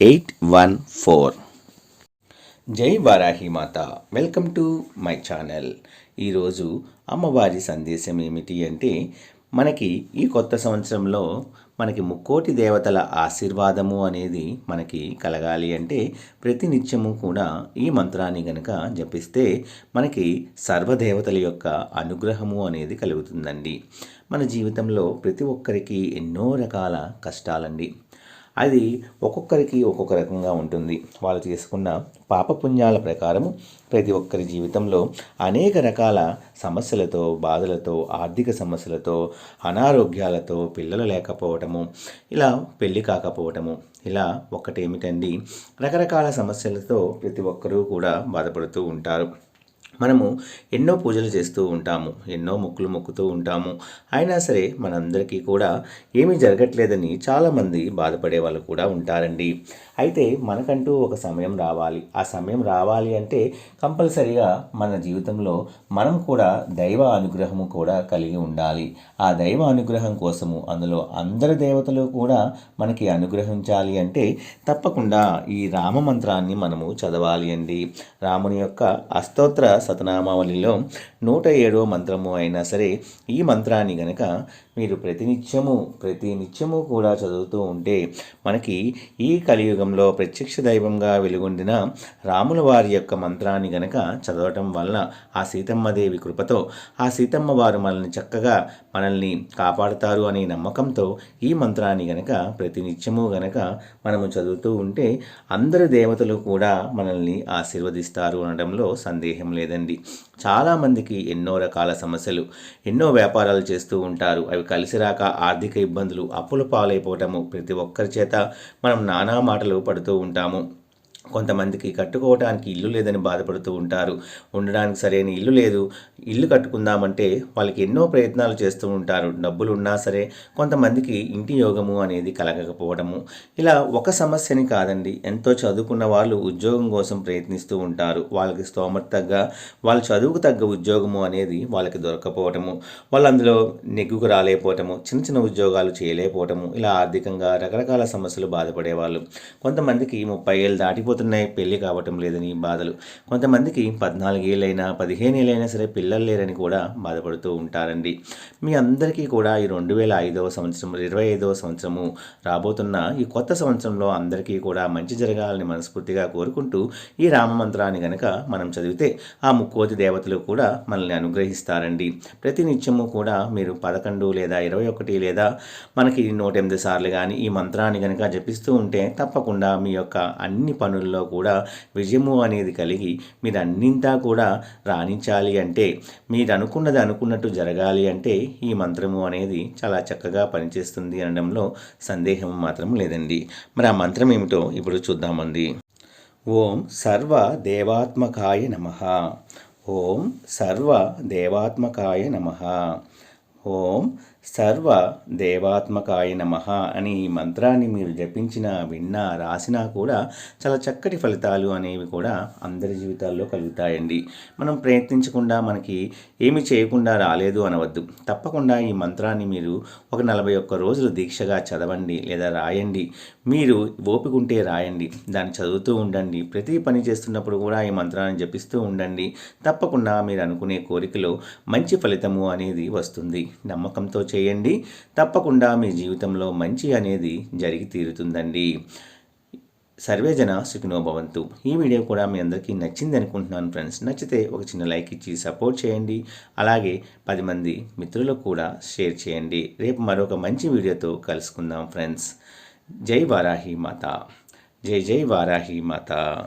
eight one four. జై వారాహి మాత. Welcome to my channel. ఈరోజు అమ్మవారి సందేశం ఏమిటి అంటే మనకి ఈ కొత్త సంవత్సరంలో మనకి ముక్కోటి దేవతల ఆశీర్వాదము అనేది మనకి కలగాలి అంటే ప్రతి నిత్యము కూడా ఈ మంత్రాన్ని గనక జపిస్తే మనకి సర్వదేవతల యొక్క అనుగ్రహము అనేది కలుగుతుందండి. మన జీవితంలో ప్రతి ఒక్కరికి ఎన్నో రకాల కష్టాలండి. అది ఒక్కొక్కరికి ఒక్కొక్క రకంగా ఉంటుంది. వాళ్ళు చేసుకున్న పాపపుణ్యాల ప్రకారము ప్రతి ఒక్కరి జీవితంలో అనేక రకాల సమస్యలతో బాధలతో ఆర్థిక సమస్యలతో అనారోగ్యాలతో పిల్లలు లేకపోవటము ఇలా పెళ్ళి కాకపోవటము ఇలా ఒక్కటేమిటండి? రకరకాల సమస్యలతో ప్రతి ఒక్కరూ కూడా బాధపడుతూ ఉంటారు. మనము ఎన్నో పూజలు చేస్తూ ఉంటాము ఎన్నో మొక్కులు మొక్కుతూ ఉంటాము. అయినా సరే మనందరికీ కూడా ఏమీ జరగట్లేదని చాలామంది బాధపడే వాళ్ళు కూడా ఉంటారండి. అయితే మనకంటూ ఒక సమయం రావాలి. ఆ సమయం రావాలి అంటే కంపల్సరిగా మన జీవితంలో మనం కూడా దైవ అనుగ్రహము కూడా కలిగి ఉండాలి. ఆ దైవ అనుగ్రహం కోసము అందులో అందరి దేవతలు కూడా మనకి అనుగ్రహించాలి అంటే తప్పకుండా ఈ రామ మంత్రాన్ని మనము చదవాలి అండి. రాముని యొక్క అస్తోత్ర సతనామావళిలో నూట ఏడో మంత్రము అయినా సరే ఈ మంత్రాన్ని గనక మీరు ప్రతినిత్యము ప్రతి నిత్యము కూడా చదువుతూ ఉంటే మనకి ఈ కలియుగంలో ప్రత్యక్ష దైవంగా వెలుగొందిన రాముల వారి యొక్క మంత్రాన్ని గనక చదవటం వలన ఆ సీతమ్మదేవి కృపతో ఆ సీతమ్మ వారు మనల్ని చక్కగా మనల్ని కాపాడుతారు అనే నమ్మకంతో ఈ మంత్రాన్ని గనక ప్రతినిత్యము గనక మనము చదువుతూ ఉంటే అందరు దేవతలు కూడా మనల్ని ఆశీర్వదిస్తారు అనడంలో సందేహం లేదండి చాలామందికి ఎన్నో రకాల సమస్యలు ఎన్నో వ్యాపారాలు చేస్తూ ఉంటారు. అవి కలిసి రాక ఆర్థిక ఇబ్బందులు అప్పుల పాలైపోవటము ప్రతి ఒక్కరి చేత మనం నానా మాటలు పడుతూ ఉంటాము. కొంతమందికి కట్టుకోవడానికి ఇల్లు లేదని బాధపడుతూ ఉంటారు. ఉండడానికి సరైన ఇల్లు లేదు. ఇల్లు కట్టుకుందామంటే వాళ్ళకి ఎన్నో ప్రయత్నాలు చేస్తూ ఉంటారు. డబ్బులు ఉన్నా సరే కొంతమందికి ఇంటి యోగము అనేది కలగకపోవడము. ఇలా ఒక సమస్యని కాదండి. ఎంతో చదువుకున్న వాళ్ళు ఉద్యోగం కోసం ప్రయత్నిస్తూ ఉంటారు. వాళ్ళకి స్తోమత తగ్గ వాళ్ళ చదువుకు తగ్గ ఉద్యోగము అనేది వాళ్ళకి దొరకపోవటము వాళ్ళు అందులో నెగ్గుకు రాలేకపోవటము. చిన్న చిన్న ఉద్యోగాలు చేయలేకపోవటము. ఇలా ఆర్థికంగా రకరకాల సమస్యలు బాధపడేవాళ్ళు. కొంతమందికి ముప్పై ఏళ్ళు పోతున్నాయి పెళ్ళి కావటం లేదని బాధలు. కొంతమందికి పద్నాలుగేళ్ళైనా పదిహేను ఏళ్ళైనా సరే పిల్లలు లేరని కూడా బాధపడుతూ ఉంటారండి. మీ అందరికీ కూడా ఈ రెండు వేల ఐదవ సంవత్సరం ఇరవై ఐదవ సంవత్సరము రాబోతున్న ఈ కొత్త సంవత్సరంలో అందరికీ కూడా మంచి జరగాలని మనస్ఫూర్తిగా కోరుకుంటూ ఈ రామ మంత్రాన్ని గనక మనం చదివితే ఆ ముక్కోతి దేవతలు కూడా మనల్ని అనుగ్రహిస్తారండి. ప్రతి నిత్యము కూడా మీరు పదకొండు లేదా ఇరవై ఒకటి లేదా మనకి నూట ఎనిమిది సార్లు కానీ ఈ మంత్రాన్ని కనుక జపిస్తూ ఉంటే తప్పకుండా మీ యొక్క అన్ని పనులు పనుల్లో కూడా విజయము అనేది కలిగి మీరు అన్నింటా కూడా రాణించాలి అంటే మీరు అనుకున్నది అనుకున్నట్టు జరగాలి అంటే ఈ మంత్రము అనేది చాలా చక్కగా పనిచేస్తుంది అనడంలో సందేహం మాత్రం లేదండి. మరి ఆ మంత్రం ఏమిటో ఇప్పుడు చూద్దామండి. ఓం సర్వ దేవాత్మకాయ నమ. ఓం సర్వ దేవాత్మకాయ నమ. ఓం సర్వ దేవాత్మకాయ నమ అని ఈ మంత్రాన్ని మీరు జపించిన విన్నా రాసినా కూడా చాలా చక్కటి ఫలితాలు అనేవి కూడా అందరి జీవితాల్లో కలుగుతాయండి. మనం ప్రయత్నించకుండా మనకి ఏమి చేయకుండా రాలేదు అనవద్దు. తప్పకుండా ఈ మంత్రాన్ని మీరు ఒక నలభై ఒక్క రోజులు దీక్షగా చదవండి లేదా రాయండి. మీరు ఓపికంటే రాయండి. దాన్ని చదువుతూ ఉండండి. ప్రతి పని చేస్తున్నప్పుడు కూడా ఈ మంత్రాన్ని జపిస్తూ ఉండండి. తప్పకుండా మీరు అనుకునే కోరికలో మంచి ఫలితము అనేది వస్తుంది. నమ్మకంతో చేయండి. తప్పకుండా మీ జీవితంలో మంచి అనేది జరిగి తీరుతుందండి. సర్వేజన సుఖినో భవంతు. ఈ వీడియో కూడా మీ అందరికీ నచ్చింది అనుకుంటున్నాను ఫ్రెండ్స్. నచ్చితే ఒక చిన్న లైక్ ఇచ్చి సపోర్ట్ చేయండి. అలాగే పది మంది మిత్రులకు కూడా షేర్ చేయండి. రేపు మరొక మంచి వీడియోతో కలుసుకుందాం ఫ్రెండ్స్. జై వారాహి మాత. జై జై వారాహి మాత.